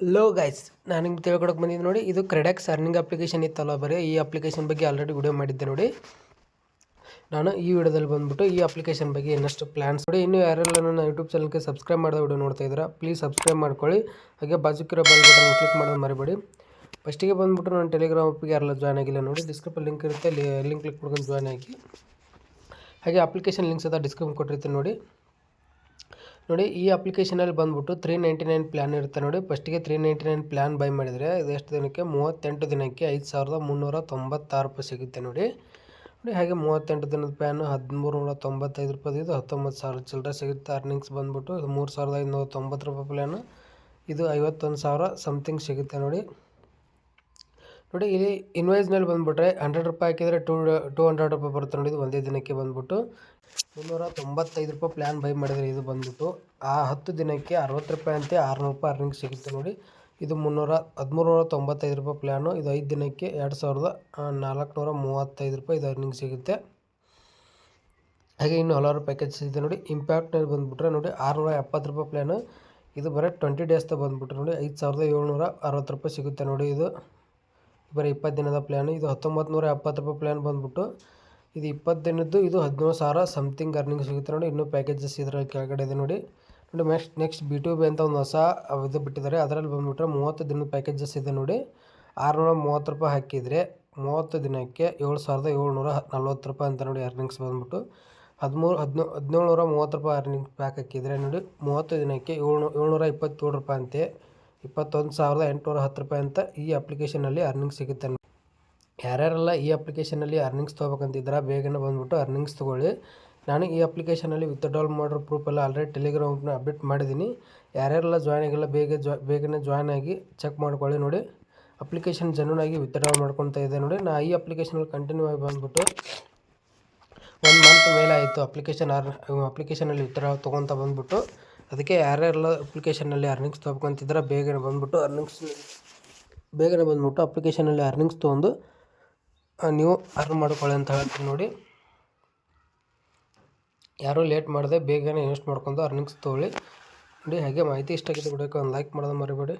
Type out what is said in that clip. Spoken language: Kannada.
ಲೋ ಗೈಸ್ ನಾನು ನಿಮ್ಗೆ ತಿಳ್ಕೊಡಕ್ಕೆ ಬಂದಿದ್ದು ನೋಡಿ, ಇದು ಕ್ರೆಡೆಕ್ಸ್ ಅರ್ನಿಂಗ್ ಅಪ್ಲಿಕೇಶನ್ ಇತ್ತಲ್ಲ ಬರೀ, ಈ ಅಪ್ಲಿಕೇಶನ್ ಬಗ್ಗೆ ಆಲ್ರೆಡಿ ವಿಡಿಯೋ ಮಾಡಿದ್ದೆ ನೋಡಿ. ನಾನು ಈ ವಿಡಿಯೋದಲ್ಲಿ ಬಂದುಬಿಟ್ಟು ಈ ಅಪ್ಲಿಕೇಶನ್ ಬಗ್ಗೆ ಇನ್ನಷ್ಟು ಪ್ಲ್ಯಾನ್ಸ್ ನೋಡಿ. ಇನ್ನೂ ಯಾರೆಲ್ಲ ನನ್ನ ಯೂಟ್ಯೂಬ್ ಚಾನಲ್ಗೆ ಸಬ್ಸ್ಕ್ರೈಬ್ ಮಾಡಿದ ವಿಡಿಯೋ ನೋಡ್ತಾ ಇದ್ದೀರಾ ಪ್ಲೀಸ್ ಸಬ್ಸ್ಕ್ರೈಬ್ ಮಾಡ್ಕೊಳ್ಳಿ. ಹಾಗೆ ಬಾಜುಕಿರೋ ಬೆಲ್ ಬಟನ್ ಕ್ಲಿಕ್ ಮಾಡೋದು ಮರಿಬೇಡಿ. ಫಸ್ಟಿಗೆ ಬಂದುಬಿಟ್ಟು ನಾನು ಟೆಲಿಗ್ರಾಮ್ ಅಪ್ಪಿಗೆ ಯಾರೆಲ್ಲ ಜಾಯ್ನ್ ಆಗಿಲ್ಲ ನೋಡಿ ಡಿಸ್ಕ್ರಿಪ್ಷನ್ ಲಿಂಕ್ ಇರುತ್ತೆ ಲಿಂಕ್ ಕ್ಲಿಕ್ ಮಾಡ್ಕೊಂಡು ಜಾಯ್ನ್ ಆಗಿ. ಹಾಗೆ ಅಪ್ಲಿಕೇಶನ್ ಲಿಂಕ್ಸ್ ಅದ ಡಿಸ್ಕ್ರಿಪ್ಷನ್ ಕೊಟ್ಟಿರ್ತೀನಿ ನೋಡಿ. ನೋಡಿ, ಈ ಅಪ್ಲಿಕೇಶನಲ್ಲಿ ಬಂದುಬಿಟ್ಟು ತ್ರೀ ನೈಂಟಿ ನೈನ್ ಪ್ಲ್ಯಾನ್ ಇರುತ್ತೆ ನೋಡಿ. ಫಸ್ಟಿಗೆ three ninety nine plan buy ಮಾಡಿದರೆ ಇದು ಎಷ್ಟು ದಿನಕ್ಕೆ? ಮೂವತ್ತೆಂಟು ದಿನಕ್ಕೆ ಐದು ಸಾವಿರದ ಮುನ್ನೂರ ತೊಂಬತ್ತಾರು ರೂಪಾಯಿ ಸಿಗುತ್ತೆ ನೋಡಿ. ನೋಡಿ, ಹಾಗೆ ಮೂವತ್ತೆಂಟು ದಿನದ ಪ್ಲ್ಯಾನು ಹದಿಮೂರು ನೂರ ತೊಂಬತ್ತೈದು ರೂಪಾಯಿ ಇದು ಹತ್ತೊಂಬತ್ತು ಸಾವಿರ ಚಿಲ್ಲರೆ ಸಿಗುತ್ತೆ. ಅರ್ನಿಂಗ್ಸ್ ಬಂದುಬಿಟ್ಟು ಇದು ಮೂರು ಸಾವಿರದ ಐದುನೂರ ತೊಂಬತ್ತು ರೂಪಾಯಿ ಪ್ಲ್ಯಾನು ಇದು ಐವತ್ತೊಂದು ಸಾವಿರ ಸಮಥಿಂಗ್ ಸಿಗುತ್ತೆ ನೋಡಿ. ನೋಡಿ, ಇಲ್ಲಿ ಇನ್ವಾಯ್ಸ್ನಲ್ಲಿ ಬಂದುಬಿಟ್ರೆ ಹಂಡ್ರೆಡ್ ರೂಪಾಯಿ ಹಾಕಿದರೆ ಟೂ ಟೂ ಹಂಡ್ರೆಡ್ ರೂಪಾಯಿ ಬರುತ್ತೆ ನೋಡಿ, ಇದು ಒಂದೇ ದಿನಕ್ಕೆ ಬಂದುಬಿಟ್ಟು. ಮುನ್ನೂರ ತೊಂಬತ್ತೈದು ರೂಪಾಯಿ ಪ್ಲ್ಯಾನ್ ಬೈ ಮಾಡಿದರೆ ಇದು ಬಂದುಬಿಟ್ಟು. ಆ ಹತ್ತು ದಿನಕ್ಕೆ ಅರವತ್ತು ರೂಪಾಯಿ ಅಂತೆ ಆರುನೂರು ರೂಪಾಯಿ ಅರ್ನಿಂಗ್ ಸಿಗುತ್ತೆ ನೋಡಿ. ಇದು ಮುನ್ನೂರ ಹದಿಮೂರು ನೂರ ತೊಂಬತ್ತೈದು ರೂಪಾಯಿ ಪ್ಲ್ಯಾನು ಇದು ಐದು ದಿನಕ್ಕೆ ಎರಡು ಸಾವಿರದ ನಾಲ್ಕುನೂರ ಮೂವತ್ತೈದು ರೂಪಾಯಿ ಇದು ಅರ್ನಿಂಗ್ ಸಿಗುತ್ತೆ. ಹಾಗೆ ಇನ್ನು ಹಲವಾರು ಪ್ಯಾಕೇಜ್ ಇದೆ ನೋಡಿ. ಇಂಪ್ಯಾಕ್ಟ್ನಲ್ಲಿ ಬಂದುಬಿಟ್ರೆ ನೋಡಿ, ಆರುನೂರ ಎಪ್ಪತ್ತು ರೂಪಾಯಿ ಪ್ಲ್ಯಾನು ಇದು ಬರೀ ಟ್ವೆಂಟಿ ಡೇಸ್ದ ಬಂದುಬಿಟ್ರೆ ನೋಡಿ, ಐದು ಸಾವಿರದ ಏಳ್ನೂರ ಅರವತ್ತು ರೂಪಾಯಿ ಸಿಗುತ್ತೆ ನೋಡಿ ಇದು. ಬರೀ ಇಪ್ಪತ್ತು ದಿನದ ಪ್ಲ್ಯಾನು ಇದು ಹತ್ತೊಂಬತ್ತು ನೂರ ಎಪ್ಪತ್ತು ರೂಪಾಯಿ ಪ್ಲ್ಯಾನ್ ಬಂದುಬಿಟ್ಟು, ಇದು ಇಪ್ಪತ್ತು ದಿನದ್ದು, ಇದು ಹದಿನೇಳು ಸಾವಿರ ಸಮಥಿಂಗ್ ಅರ್ನಿಂಗ್ ಸಿಗುತ್ತೆ ನೋಡಿ. ಇನ್ನೂ ಪ್ಯಾಕೇಜಸ್ ಇದರ ಕೆಳಗಡೆ ಇದೆ ನೋಡಿ. ನೋಡಿ next next B to B ಅಂತ ಒಂದು ಹೊಸ ಇದು ಬಿಟ್ಟಿದ್ದಾರೆ. ಅದರಲ್ಲಿ ಬಂದುಬಿಟ್ರೆ ಮೂವತ್ತು ದಿನದ ಪ್ಯಾಕೇಜಸ್ ಇದೆ ನೋಡಿ. ಆರುನೂರ ಮೂವತ್ತು ರೂಪಾಯಿ ಹಾಕಿದರೆ ಮೂವತ್ತು ದಿನಕ್ಕೆ ಏಳು ಸಾವಿರದ ಏಳ್ನೂರ ನಲ್ವತ್ತು ರೂಪಾಯಿ ಅಂತ ನೋಡಿ ಅರ್ನಿಂಗ್ಸ್ ಬಂದುಬಿಟ್ಟು, ಹದಿಮೂರು ಹದಿನೈದು ಹದಿನೇಳು ನೂರ ಮೂವತ್ತು ರೂಪಾಯಿ ಅರ್ನಿಂಗ್ ಪ್ಯಾಕ್ ಹಾಕಿದರೆ ನೋಡಿ, ಮೂವತ್ತು ದಿನಕ್ಕೆ ಏಳ್ನೂ, ಏಳ್ನೂರ ಇಪ್ಪತ್ತೇಳು ರೂಪಾಯಿ ಅಂತೆ. ಇಪ್ಪತ್ತೊಂದು ಸಾವಿರದ ಎಂಟುನೂರ ಹತ್ತು ರೂಪಾಯಿ ಅಂತ ಈ ಅಪ್ಲಿಕೇಶನಲ್ಲಿ ಅರ್ನಿಂಗ್ ಸಿಗುತ್ತೆ ಯಾರ್ಯಾರೆಲ್ಲ ಈ ಅಪ್ಲಿಕೇಶನಲ್ಲಿ ಅರ್ನಿಂಗ್ಸ್ ತೊಗೋಬೇಕಂತಿದ್ರೆ ಬೇಗನೆ ಬಂದುಬಿಟ್ಟು ಅರ್ನಿಂಗ್ಸ್ ತೊಗೊಳ್ಳಿ. ನಾನು ಈ ಅಪ್ಲಿಕೇಶನಲ್ಲಿ ವಿತ್ಡ್ರಾಲ್ ಮಾಡೋ ಪ್ರೂಫ್ ಎಲ್ಲ ಆಲ್ರೆಡಿ ಟೆಲಿಗ್ರಾಮ್ನ ಅಪ್ಡೇಟ್ ಮಾಡಿದ್ದೀನಿ. ಯಾರ್ಯಾರೆಲ್ಲ ಜಾಯ್ನ್ ಆಗಿಲ್ಲ, ಬೇಗ ಜಾ ಬೇಗನೆ ಜಾಯ್ನ್ ಆಗಿ ಚೆಕ್ ಮಾಡ್ಕೊಳ್ಳಿ ನೋಡಿ. ಅಪ್ಲಿಕೇಶನ್ ಜೆನ್ಯೂನಾಗಿ ವಿತ್ಡ್ರಾಲ್ ಮಾಡ್ಕೊತಾ ಇದೆ ನೋಡಿ. ನಾ ಈ ಅಪ್ಲಿಕೇಶನಲ್ಲಿ ಕಂಟಿನ್ಯೂ ಆಗಿ ಬಂದುಬಿಟ್ಟು ಒಂದು ಮಂತ್ ಮೇಲೆ ಆಯಿತು. ಅಪ್ಲಿಕೇಶನ್ ಆರ್ ಅಪ್ಲಿಕೇಶನಲ್ಲಿ ವಿತ್ಡ್ರಾಲ್ ತೊಗೊತ ಬಂದ್ಬಿಟ್ಟು, ಅದಕ್ಕೆ ಯಾರ್ಯಾರೆಲ್ಲ ಅಪ್ಲಿಕೇಶನಲ್ಲಿ ಅರ್ನಿಂಗ್ಸ್ ತೊಗೊಂತಿದ್ರೆ ಬೇಗನೆ ಬಂದ್ಬಿಟ್ಟು ಅರ್ನಿಂಗ್ಸ್ ಬೇಗನೆ ಬಂದ್ಬಿಟ್ಟು ಅಪ್ಲಿಕೇಶನಲ್ಲಿ ಅರ್ನಿಂಗ್ಸ್ ತೊಗೊಂಡು ನೀವು ಅರ್ನ್ ಮಾಡ್ಕೊಳ್ಳಿ ಅಂತ ಹೇಳ್ತೀನಿ ನೋಡಿ. ಯಾರೂ ಲೇಟ್ ಮಾಡದೆ ಬೇಗನೆ ಇನ್ವೆಸ್ಟ್ ಮಾಡ್ಕೊಂಡು ಅರ್ನಿಂಗ್ಸ್ ತೊಗೊಳ್ಳಿ. ನೋಡಿ, ಹಾಗೆ ಮಾಹಿತಿ ಇಷ್ಟ ಆಗಿದೆ ಬಿಡಬೇಕು ಒಂದು ಲೈಕ್ ಮಾಡೋದು ಮರಿಬೇಡಿ.